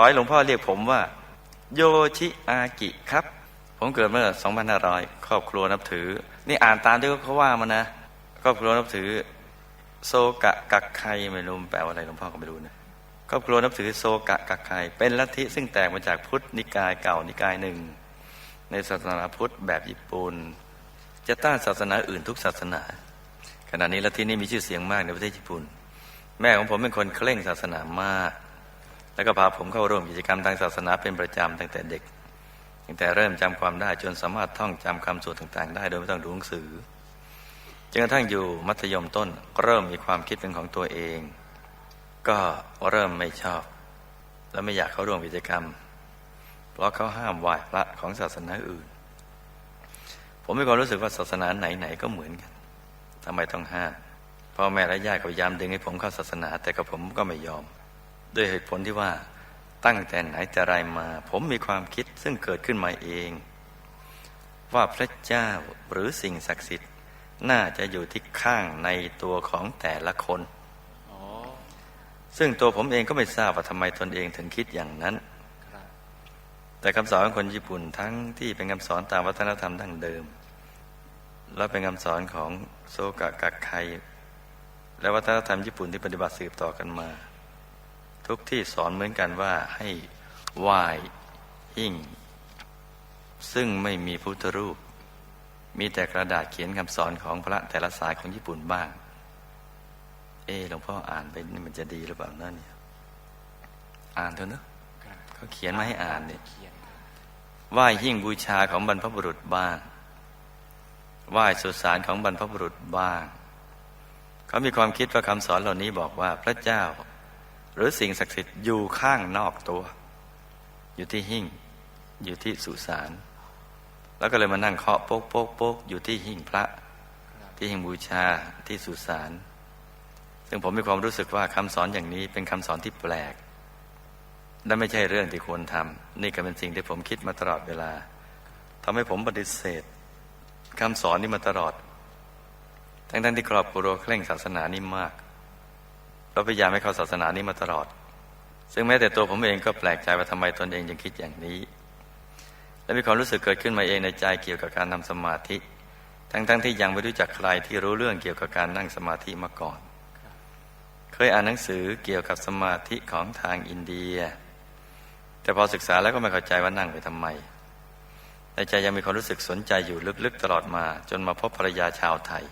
อให้หลวงพ่อเรียกผมว่า โยชิอากิครับ ผมเกิดเมื่อ 2500 ครอบครัวนับถือ นี่อ่านตามที่เขาว่ามานะ ครอบครัวนับถือ โซกะกักไคไม่รู้แปลว่าอะไรหลวงพ่อก็ไม่รู้นะครอบครัวนับถือโซกะกักไคเป็นลัทธิซึ่งแตกมาจากพุทธนิกายเก่านิกายหนึ่ง ในศาสนาพุทธแบบญี่ปุ่นจะต้านศาสนาอื่นทุกศาสนา ขณะนี้ลัทธินี้มีชื่อเสียงมากในประเทศญี่ปุ่น แม่ของผมเป็นคนเคร่งศาสนามาก แล้วก็พาผมเข้าร่วมกิจกรรมทางศาสนาเป็นประจำตั้งแต่เด็ก ตั้งแต่เริ่มจำความได้จนสามารถท่องจำคำสวดต่างๆ ได้โดยไม่ต้องดูหนังสือจนกระทั่งอยู่มัธยมต้นเริ่มมีความคิดเป็นของตัวเอง ก็เริ่มไม่ชอบ และไม่อยากเข้าร่วมกิจกรรม เพราะเขาห้ามไหว้พระของศาสนาอื่น ผมมีความรู้สึกว่าศาสนาไหนๆก็เหมือนกันทำไมต้องห้ามพ่อแม่และญาติพยายามดึงให้ผมเข้าศาสนา แต่กับผมก็ไม่ยอม ด้วยเหตุผลที่ว่าตั้งแต่ไหนแต่ไรมา ผมมีความคิดซึ่งเกิดขึ้นมาเอง ว่าพระเจ้าหรือสิ่งศักดิ์สิทธิ์น่าจะอยู่ที่ข้างในตัวของแต่ละคนซึ่งตัวผมเองก็ไม่ทราบว่าทำไมตนเองถึงคิดอย่างนั้น แต่คำสอนของคนญี่ปุ่นทั้งที่เป็นคำสอนตามวัฒนธรรมดั้งเดิม และเป็นคำสอนของโซกะกักไคและวัฒนธรรมญี่ปุ่นที่ปฏิบัติสืบต่อกันมา ทุกที่สอนเหมือนกันว่าให้ไหว้หิ่ง ซึ่งไม่มีพุทธรูป มีแต่กระดาษเขียนคำสอนของพระแต่ละสายของญี่ปุ่นบ้าง เออหลวงพ่ออ่านไปนี่มันจะดีหรือเปล่านั่นเนี่ยอ่านเถอะเนอะเขาเขียนมาให้อ่านเนี่ยไหว้หิ่งบูชาของบรรพบุรุษบ้างไหว้สุสานของบรรพบุรุษบ้าง เขามีความคิดว่าคำสอนเหล่านี้บอกว่าพระเจ้า หรือสิ่งศักดิ์สิทธิ์อยู่ข้างนอกตัว อยู่ที่หิ่ง อยู่ที่สุสานแล้วก็เลยมานั่งเคาะโป๊กโป๊กโป๊กอยู่ที่หิ่งพระ ที่หิ่งบูชาที่สุสานซึ่งผมมีความรู้สึกว่าคำสอนอย่างนี้เป็นคำสอนที่แปลกและไม่ใช่เรื่องที่ควรทำนี่ก็เป็นสิ่งที่ผมคิดมาตลอดเวลาทำให้ผมปฏิเสธคำสอนนี้มาตลอด ทั้งๆทที่ครอบครัวเคร่งศาสนานี้มาก เราพยายามให้เข้าศาสนานี้มาตลอด ซึ่งแม้แต่ตัวผมเองก็แปลกใจว่าทำไมตนเองยังคิดอย่างนี้ และมีความรู้สึกเกิดขึ้นมาเองในใจเกี่ยวกับการทำสมาธิ ทั้งๆทที่ยังไม่รู้จักใครที่รู้เรื่องเกี่ยวกับการนั่งสมาธิมาก่อน เคยอ่านหนังสือเกี่ยวกับสมาธิของทางอินเดีย แต่พอศึกษาแล้วก็ไม่เข้าใจว่านั่งไปทำไมในใจยังมีความรู้สึกสนใจอยู่ลึกๆตลอดมา จนมาพบภรรยาชาวไทย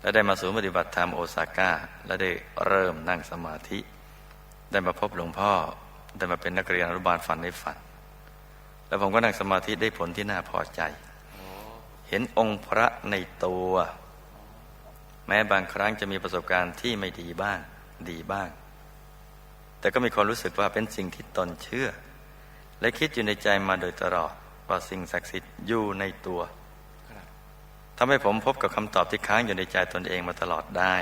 และได้มาสู่ปฏิบัติธรรมโอซาก้า และได้เริ่มนั่งสมาธิ ได้มาพบหลวงพ่อ ได้มาเป็นนักเรียนอนุบาลฝันในฝัน แล้วผมก็นั่งสมาธิได้ผลที่น่าพอใจ เห็นองค์พระในตัว แม้บางครั้งจะมีประสบการณ์ที่ไม่ดีบ้าง ดีบ้าง แต่ก็มีความรู้สึกว่าเป็นสิ่งที่ตนเชื่อ และคิดอยู่ในใจมาโดยตลอดว่าสิ่งศักดิ์สิทธิ์อยู่ในตัว ทำให้ผมพบกับคำตอบที่ค้างอยู่ในใจตนเองมาตลอดได้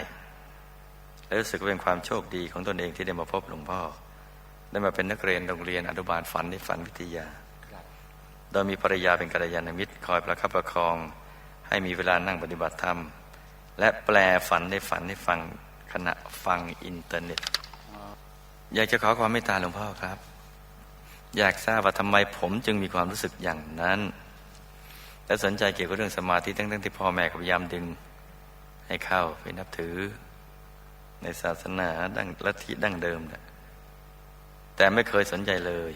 และรู้สึกเป็นความโชคดีของตนเองที่ได้มาพบหลวงพ่อ ได้มาเป็นนักเรียนโรงเรียนอนุบาลฝันในฝันวิทยา โดยมีภรรยาเป็นกัลยาณมิตร คอยประคับประคอง ให้มีเวลานั่งปฏิบัติธรรม และแปลฝันในฝันให้ฟังขณะฟังอินเทอร์เน็ต อยากจะขอความเมตตาหลวงพ่อครับ อยากทราบว่าทำไมผมจึงมีความรู้สึกอย่างนั้น และสนใจเกี่ยวกับเรื่องสมาธิทั้งๆที่พ่อแม่พยายามดึงให้เข้าไปนับถือ ในศาสนาดั้งลัทธิดั้งเดิมนะแต่ไม่เคยสนใจเลย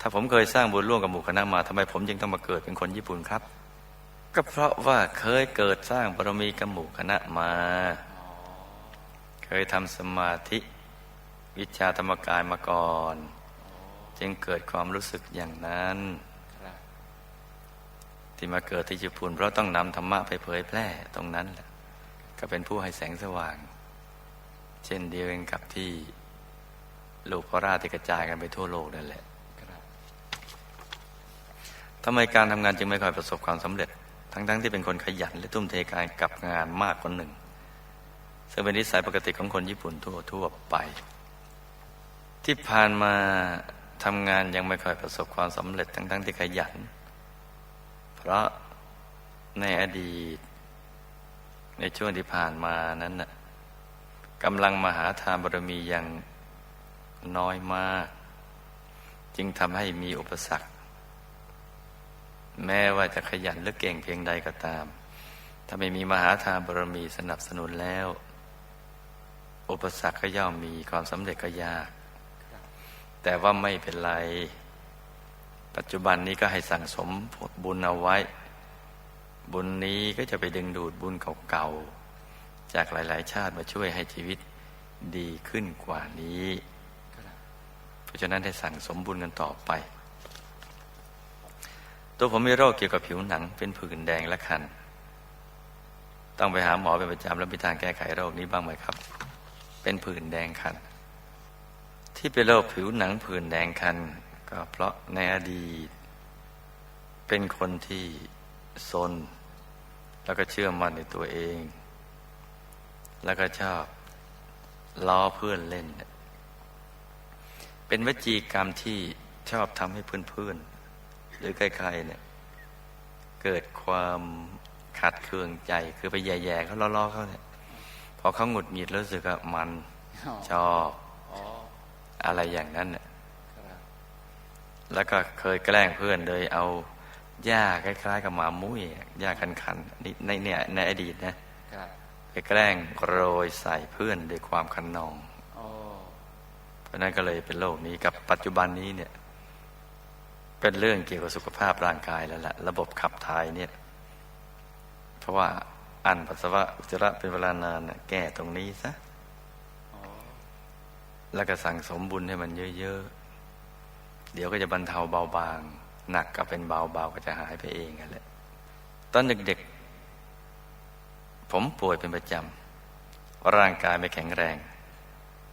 ถ้าผมเคยสร้างบุญร่วมกับหมู่คณะมาทำไมผมจึงต้องมาเกิดเป็นคนญี่ปุ่นครับ ก็เพราะว่าเคยเกิดสร้างบารมีกับหมู่คณะมา เคยทำสมาธิ วิชาธรรมกายมาก่อน จึงเกิดความรู้สึกอย่างนั้น ที่มาเกิดที่ญี่ปุ่นเพราะต้องนำธรรมะไปเผยแพร่ตรงนั้นแหละก็เป็นผู้ให้แสงสว่าง เช่นเดียวกันกับที่ลูกพระราชที่กระจายกันไปทั่วโลกนั่นแหละทำไมการทำงานจึงไม่ค่อยประสบความสำเร็จ ทั้งๆทที่เป็นคนขยันและทุ่มเทการกับงานมากคนหนึ่งซึ่งเป็นนิสัยปกติของคนญี่ปุ่นทั่วทั่วไป ที่ผ่านมาทำงานยังไม่ค่อยประสบความสำเร็จทั้งๆทที่ขยัน เพราะในอดีต ในช่วงที่ผ่านมานั้นน่ะกำลังมหาทานบารมียังน้อยมาก จึงทำให้มีอุปสรรค แม้ว่าจะขยันหรือเก่งเพียงใดก็ตาม ถ้าไม่มีมหาทานบารมีสนับสนุนแล้ว อุปสรรคก็ย่อมมีความสำเร็จก็ยาก แต่ว่าไม่เป็นไร ปัจจุบันนี้ก็ให้สั่งสมบุญเอาไว้ บุญนี้ก็จะไปดึงดูดบุญเก่าๆ จากหลายๆ ชาติมาช่วยให้ชีวิตดีขึ้นกว่านี้ เพราะฉะนั้นให้สั่งสมบุญกันต่อไป ตัวผมมีโรคเกี่ยวกับผิวหนังเป็นผื่นแดงและคัน ต้องไปหาหมอเป็นประจำแล้วมีทางแก้ไขโรคนี้บ้างไหมครับ เป็นผื่นแดงคัน ที่เป็นโรคผิวหนังผื่นแดงคัน ก็เพราะในอดีต เป็นคนที่ซน แล้วก็เชื่อมั่นในตัวเอง แล้วก็ชอบล้อเพื่อนเล่น เป็นวจีกรรมที่ชอบทำให้เพื่อนๆ หรือใครๆเนี่ยเกิดความขัดเคืองใจคือไปแย่ๆเขาล้อๆเขาเนี่ยพอเขาหงุดหงิดรู้สึกว่ามันอ๋อชอบอ๋ออะไรอย่างนั้นน่ะครับ แล้วก็เคยแกล้งเพื่อนโดยเอาหญ้าคล้ายๆกับหมามุ้ยอะหญ้าคันๆนี่ในเนี่ยในอดีตนะครับไปแกล้งโรยใส่เพื่อนด้วยความคันนองอ๋อเพราะนั้นก็เลยเป็นโรคนี้กับปัจจุบันนี้เนี่ย เป็นเรื่องเกี่ยวกับสุขภาพร่างกายแล้วล่ะระบบขับถ่ายเนี่ย เพราะว่าอันปัสสาวะอุจจาระเป็นเวลานานน่ะแก้ตรงนี้ซะอ๋อแล้วก็สั่งสมบุญให้มันเยอะๆ เดี๋ยวก็จะบรรเทาเบาบาง หนักก็เป็นเบาเบาก็จะหายไปเองนั่นแหละตอนเด็กๆ ผมป่วยเป็นประจำร่างกายไม่แข็งแรง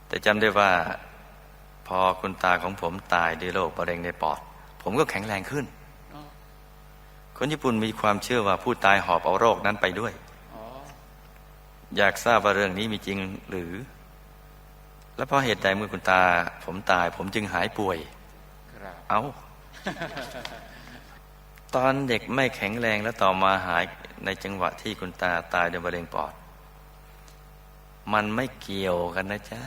แต่จำได้ว่า พอคุณตาของผมตายด้วยโรคมะเร็งในปอด ผมก็แข็งแรงขึ้น คนญี่ปุ่นมีความเชื่อว่าผู้ตายหอบเอาโรคนั้นไปด้วยอยากทราบว่าเรื่องนี้มีจริงหรือ และเพราะเหตุใดเมื่อคุณตา ผมตาย ผมจึงหายป่วย เอาตอนเด็กไม่แข็งแรงแล้วต่อมาหายในจังหวะที่คุณตาตายด้วยมะเร็งปอด มันไม่เกี่ยวกันนะจ๊ะ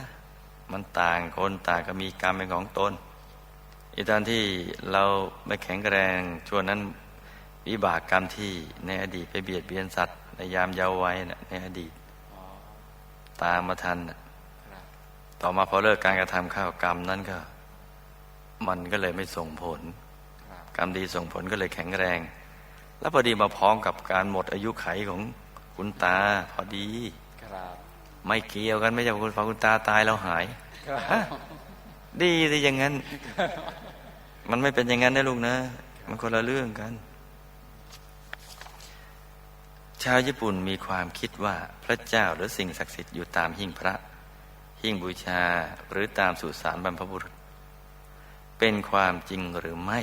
มันต่างคนต่างก็มีกรรมเป็นของตนอีตอนที่เราไม่แข็งแรงช่วงนั้นวิบากกรรมที่ในอดีตไปเบียดเบียนสัตว์ในยามเยาว์วัยนะในอดีตอ๋อตามมาทันน่ะครับต่อมาพอเลิกการกระทำข้าวกรรมนั้นก็ มันก็เลยไม่ส่งผลครับกรรมดีส่งผลก็เลยแข็งแรง แล้วพอดีมาพร้อมกับการหมดอายุไขของคุณตา พอดีครับไม่เกี่ยวกันไม่ใช่ว่าคุณฟังคุณตาตายแล้วหายครับฮะดีสิอย่างนั้น มันไม่เป็นอย่างนั้นนะลูกนะ มันคนละเรื่องกัน ชาวญี่ปุ่นมีความคิดว่าพระเจ้าหรือสิ่งศักดิ์สิทธิ์อยู่ตามหิ้งพระ หิ้งบูชาหรือตามสุสานบรรพบุรุษ เป็นความจริงหรือไม่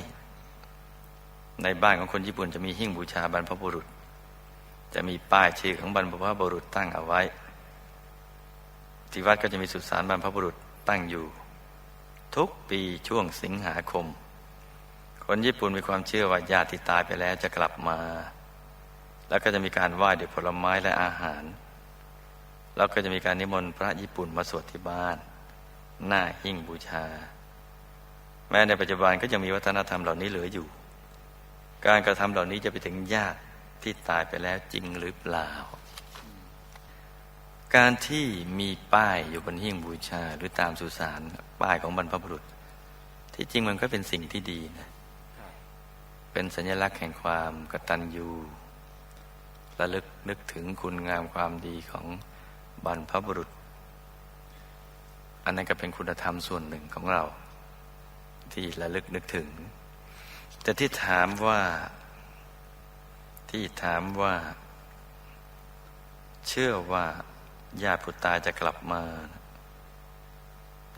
ในบ้านของคนญี่ปุ่นจะมีหิ้งบูชาบรรพบุรุษ จะมีป้ายชื่อของบรรพบุรุษตั้งเอาไว้ ที่วัดก็จะมีสุสานบรรพบุรุษตั้งอยู่ ทุกปีช่วงสิงหาคม คนญี่ปุ่นมีความเชื่อว่าญาติตายไปแล้วจะกลับมา แล้วก็จะมีการไหว้ด้วยผลไม้และอาหาร แล้วก็จะมีการนิมนต์พระญี่ปุ่นมาสวดที่บ้าน หน้าหิ้งบูชา แม้ในปัจจุบันก็ยังมีวัฒนธรรมเหล่านี้เหลืออยู่ การกระทำเหล่านี้จะไปถึงญาติที่ตายไปแล้วจริงหรือเปล่า การที่มีป้ายอยู่บนหิ้งบูชา หรือตามสุสานป้ายของบรรพบุรุษ ที่จริงมันก็เป็นสิ่งที่ดีนะเป็นสัญลักษณ์แห่งความกตัญญูระลึกนึกถึงคุณงามความดีของบรรพบุรุษ อันนั้นก็เป็นคุณธรรมส่วนหนึ่งของเรา ที่ระลึกนึกถึง แต่ที่ถามว่า ที่ถามว่า เชื่อว่าญาติผู้ตายจะกลับมา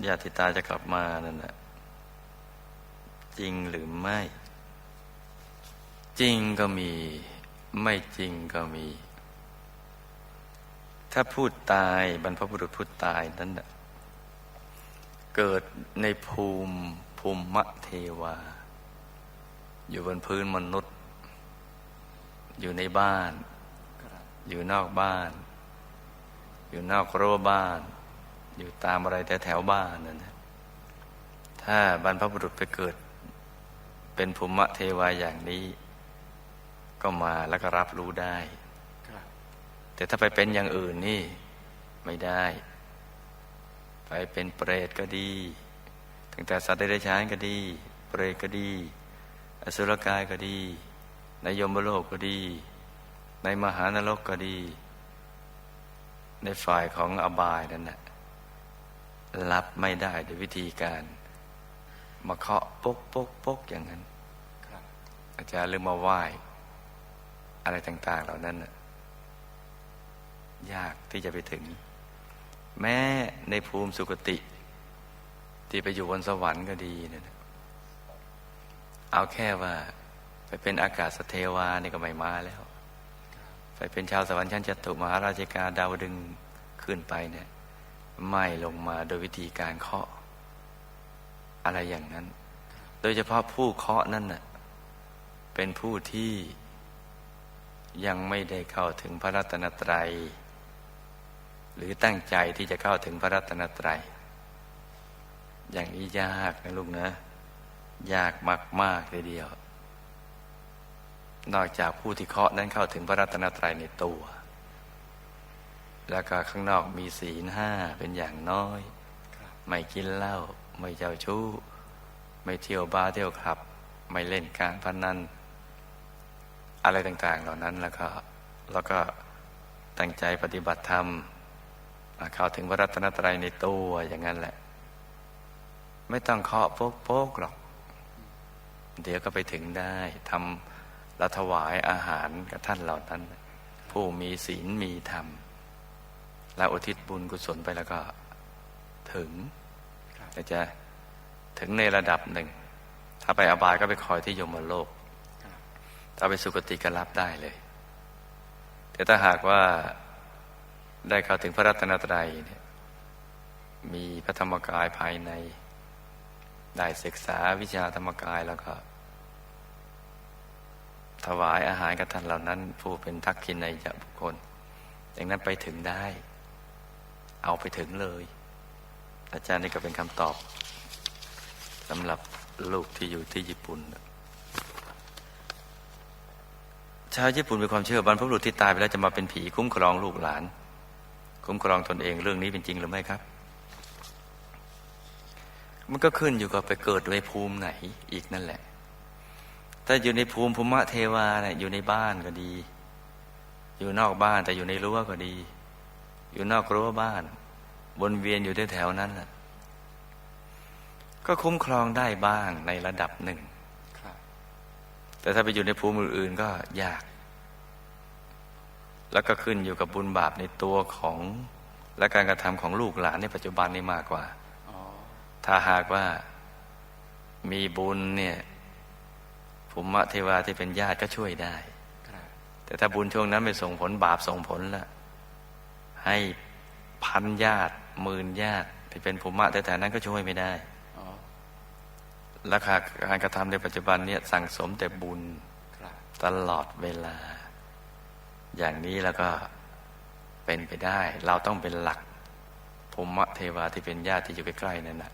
ญาติตายจะกลับมานั่นนะจริงหรือไม่ จริงก็มี ไม่จริงก็มี ถ้าพูดตายบรรพบุรุษพูดตายนั้นน่ะเกิดในภูมิ ภูมิมะเทวา อยู่บนพื้นมนุษย์ อยู่ในบ้าน อยู่นอกบ้าน อยู่นอกรั้วบ้าน อยู่ตามอะไรแต่แถวบ้านนั่นนะถ้าบรรพบุรุษไปเกิด เป็นภูมิเทวาอย่างนี้ ก็มาแล้วก็รับรู้ได้ แต่ถ้าไปเป็นอย่างอื่นนี่ไม่ได้ ไปเป็นเปรตก็ดี ตั้งแต่สัตว์เดรัจฉานก็ดี เปรตก็ดี อสุรกายก็ดีในยมโลกก็ดี ในมหานรกก็ดี ในฝ่ายของอบายนั่นนะรับไม่ได้โดยวิธีการ มาเคาะปกปกปกอย่างนั้นครับอาจารย์หรือมาไหว้อะไรต่าง ๆ เหล่านั้นน่ะยากที่จะไปถึง แม้ในภูมิสุคติ ที่ไปอยู่บนสวรรค์ก็ดีเนยนะเอาแค่ว่า ไปเป็นอากาศสเทวานี่ก็ไม่มาแล้ว ไปเป็นชาวสวรรค์ชั้นจตุมหาราชิกาดาวดึงขึ้นไปเนี่ยไม่ลงมาโดยวิธีการเคาะ อะไรอย่างนั้น โดยเฉพาะผู้เคาะนั่นน่ะเป็นผู้ที่ยังไม่ได้เข้าถึงพระรัตนตรัย หรือตั้งใจที่จะเข้าถึงพระรัตนตรัย อย่างนี้ยากนะลูกนะ ยากมากๆเลยเดียว นอกจากผู้ที่เคาะนั้นเข้าถึงพระรัตนตรัยในตัว แล้วก็ข้างนอกมีศีลห้าเป็นอย่างน้อย ไม่กินเหล้าไม่เจ้าชู้ ไม่เที่ยวบาร์เที่ยวคลับ ไม่เล่นการพนันอะไรต่าง ๆ เหล่านั้นแล้วก็แล้วก็ตั้งใจปฏิบัติธรรมเข้าถึงพระรัตนตรัยในตัวอย่างนั้นแหละ ไม่ต้องเคาะโป๊กโป๊กหรอก เดี๋ยวก็ไปถึงได้ทำละถวายอาหารกับท่านเหล่านั้น ผู้มีศีลมีธรรมและอุทิศบุญกุศลไปแล้วก็ถึงแต่จะถึงในระดับหนึ่ง ถ้าไปอบายก็ไปคอยที่ยมโลก ถ้าไปสุคติก็รับได้เลย แต่ถ้าหากว่าได้เข้าถึงพระรัตนตรัยเนี่ยมีพระธรรมกายภายใน ได้ศึกษาวิชาธรรมกายแล้วก็ ถวายอาหารกับท่านเหล่านั้น ผู้เป็นทักขินในยบุคคลอย่างนั้นไปถึงได้ เอาไปถึงเลย อาจารย์นี่ก็เป็นคำตอบสำหรับลูกที่อยู่ที่ญี่ปุ่นชาวญี่ปุ่นมีความเชื่อบรรพบุรุษที่ตายไปแล้วจะมาเป็นผีคุ้มครองลูกหลาน คุ้มครองตนเองเรื่องนี้เป็นจริงหรือไม่ครับ มันก็ขึ้นอยู่กับไปเกิดในภูมิไหนอีกนั่นแหละ ถ้าอยู่ในภูมิภูมิเทวาเนี่ยอยู่ในบ้านก็ดี อยู่นอกบ้านแต่อยู่ในรั้วก็ดี อยู่นอกรั้วบ้านวนเวียนอยู่แถวๆนั้นน่ะก็คุ้มครองได้บ้างในระดับหนึ่งครับแต่ถ้าไปอยู่ในภูมิอื่น ๆ ก็ยาก แล้วก็ขึ้นอยู่กับบุญบาปในตัวของและการกระทำของลูกหลานในปัจจุบันนี้มากกว่าอ๋อ ถ้าหากว่ามีบุญเนี่ยภูมิเทวาที่เป็นญาติก็ช่วยได้ครับแต่ถ้าบุญช่วงนั้นไม่ส่งผลบาปส่งผลละให้พันญาติหมื่นญาติที่เป็นภูมิแต่แต่นั้นก็ช่วยไม่ได้อ๋อและการกระทำในปัจจุบันเนี่ยสั่งสมแต่บุญครับตลอดเวลา อย่างนี้แล้วก็เป็นไปได้ เราต้องเป็นหลักภูมิเทวาที่เป็นญาติที่อยู่ใกล้ๆนั่นนะ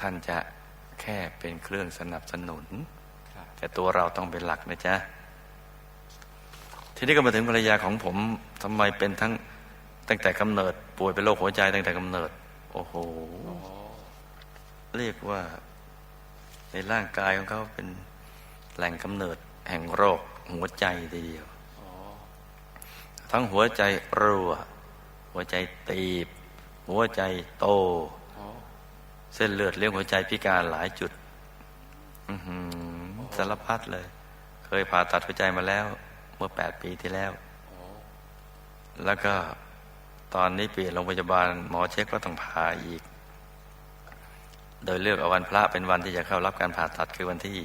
ท่านจะแค่เป็นเครื่องสนับสนุนครับแต่ตัวเราต้องเป็นหลักนะจ๊ะ ทีนี้ก็มาถึงภรรยาของผมทำไมเป็นทั้งตั้งแต่กำเนิด ป่วยเป็นโรคหัวใจตั้งแต่กำเนิด โอ้โหอ๋อเรียกว่าในร่างกายของเขาเป็นแหล่งกำเนิดแห่งโรคหัวใจทีเดียวอ๋อทั้งหัวใจรั่วหัวใจตีบ หัวใจโตอ๋อ เส้นเลือดเลี้ยงหัวใจพิการหลายจุดสารพัดเลย เคยผ่าตัดหัวใจมาแล้ว เมื่อแปดปีที่แล้ว แล้วก็ตอนนี้เปลี่ยนโรงพยาบาลหมอเช็คว่าต้องผ่าอีก โดยเลือกเอาวันพระเป็นวันที่จะเข้ารับการผ่าตัดคือวันที่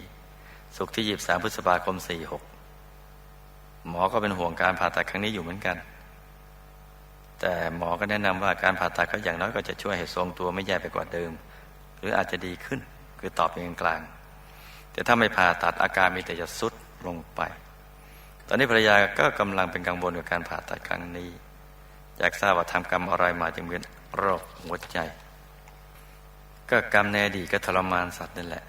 ศุกร์ที่ยีบสามพฤษภาคมสี่หกหมอก็เป็นห่วงการผ่าตัดครั้งนี้อยู่เหมือนกัน แต่หมอก็แนะนำว่าการผ่าตัดก็อย่างน้อยก็จะช่วยให้ทรงตัวไม่แย่ไปกว่าเดิม รืออาจจะดีขึ้น คือตอบเป็นกลางๆแต่ถ้าไม่ผ่าตัดอาการมีแต่จะสุดลงไป ตอนนี้ภรรยาก็กำลังเป็นกังวลกับการผ่าตัดครั้งนี้อยากทราบว่าทำกรรมอะไรมาจึงเป็นโรคหัวใจ ก็กรรมในอดีตก็ทรมานสัตว์นั่นแหละ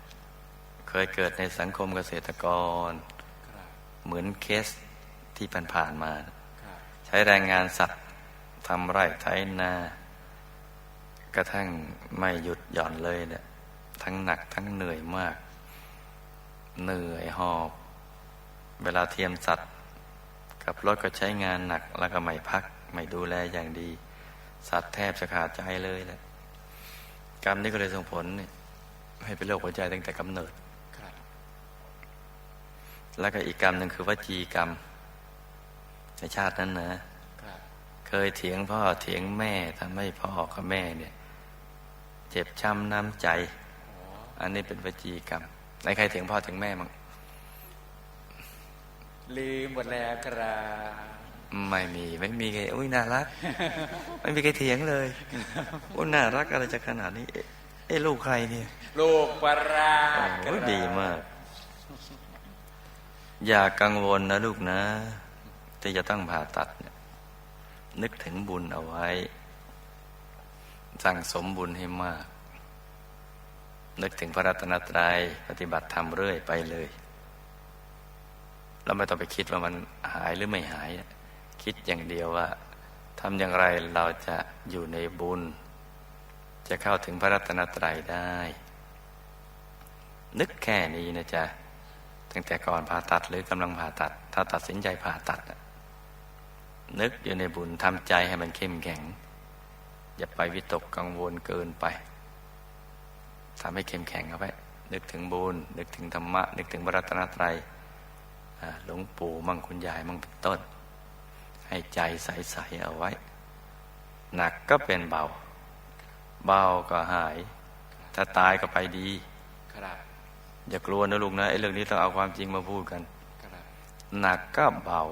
เคยเกิดในสังคมเกษตรกรครับเหมือนเคสที่ผ่านๆมาครับใช้แรงงานสัตว์ทำไร่ไถนา กระทั่งไม่หยุดหย่อนเลยเนี่ยทั้งหนักทั้งเหนื่อยมาก เหนื่อยหอบ เวลาเทียมสัตว์ กับรถก็ใช้งานหนักแล้วก็ไม่พัก ไม่ดูแลอย่างดี สัตว์แทบจะขาดใจเลยแหละกรรมนี้ก็เลยส่งผลเนี่ยให้เป็นโรคหัวใจตั้งแต่กำเนิดครับแล้วก็อีกกรรมหนึ่งคือวจีกรรม ในชาตินั้นนะครับเคยเถียงพ่อเถียงแม่ทำให้พ่อกับแม่เนี่ย เจ็บช้ำน้ำใจอ๋ออันนี้เป็นวจีกรรมในใครเถียงพ่อเถียงแม่มั้งลืมหมดแล้วครับไม่มีไม่มีใครอุ้ยน่ารัก ไม่มีใครเถียงเลยอุ้ยน่ารักอะไรจะขนาดนี้ เอ๊ะเอ้ลูกใครเนี่ย ลูกปลาร้าโอ้ครัยบดีมาก อย่ากังวลนะลูกนะที่จะต้องผ่าตัดเนี่ยนึกถึงบุญเอาไว้ สั่งสมบุญให้มาก นึกถึงพระรัตนตรัยปฏิบัติธรรมเรื่อยไปเลยแล้วไม่ต้องไปคิดว่ามันหายหรือไม่หาย คิดอย่างเดียวว่าทำอย่างไรเราจะอยู่ในบุญ จะเข้าถึงพระรัตนตรัยได้ นึกแค่นี้นะจ๊ะตั้งแต่ก่อนผ่าตัดหรือกำลังผ่าตัด ถ้าตัดสินใจผ่าตัด นึกอยู่ในบุญทำใจให้มันเข้มแข็ง อย่าไปวิตกกังวลเกินไปทำให้เข้มแข็งเอาไว้นึกถึงบุญนึกถึงธรรมะ นึกถึงพระรัตนตรัยหลวงปู่มั่งคุณยายมั่งเป็นต้น ให้ใจใสๆเอาไว้ หนักก็เป็นเบา เบาก็หาย ถ้าตายก็ไปดีครับอย่ากลัวนะลูกนะไอ้เรื่องนี้ต้องเอาความจริงมาพูดกันหนักก็เบา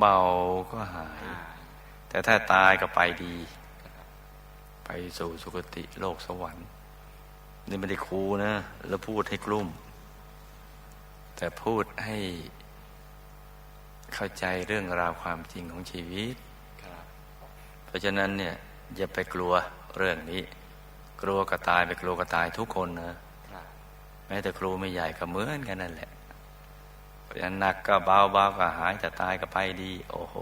เบาก็หาย แต่ถ้าตายก็ไปดี สู่สุคติโลกสวรรค์ นี่ไม่ได้ครูนะ แล้วพูดให้กลุ่ม แต่พูดให้เข้าใจเรื่องราวความจริงของชีวิต เพราะฉะนั้นเนี่ยอย่าไปกลัวเรื่องนี้ กลัวก็ตายไปกลัวก็ตายทุกคนนะแม้แต่ครูไม่ใหญ่ก็เหมือนกันนั่นแหละ เพราะฉะนั้นหนักก็เบาเบาก็หายแต่ตายก็ไปดี โอ้โห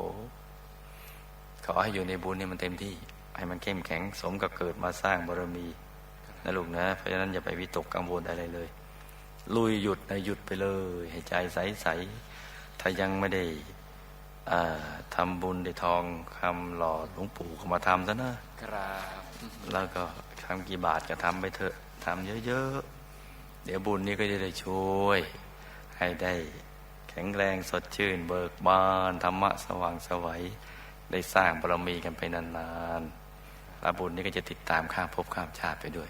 ขอให้อยู่ในบุญนี่มันเต็มที่ ให้มันเข้มแข็งสมกับเกิดมาสร้างบารมีนะลูกนะ เพราะฉะนั้นอย่าไปวิตกกังวลอะไรเลย ลุยหยุดนะหยุดไปเลย ให้ใจใสๆถ้ายังไม่ได้อ่าทำบุญได้ทองคำหล่อหลวงปู่เข้ามาทำซะนะครับ แล้วก็ทำกี่บาทก็ทำไปเถอะทำเยอะๆ เดี๋ยวบุญนี้ก็จะได้ช่วย ให้ได้แข็งแรงสดชื่น เบิกบานธรรมะสว่างไสวัยได้สร้างบารมีกันไปนานๆ อาบุญนี้ก็จะติดตามข้ามภพข้ามชาติไปด้วย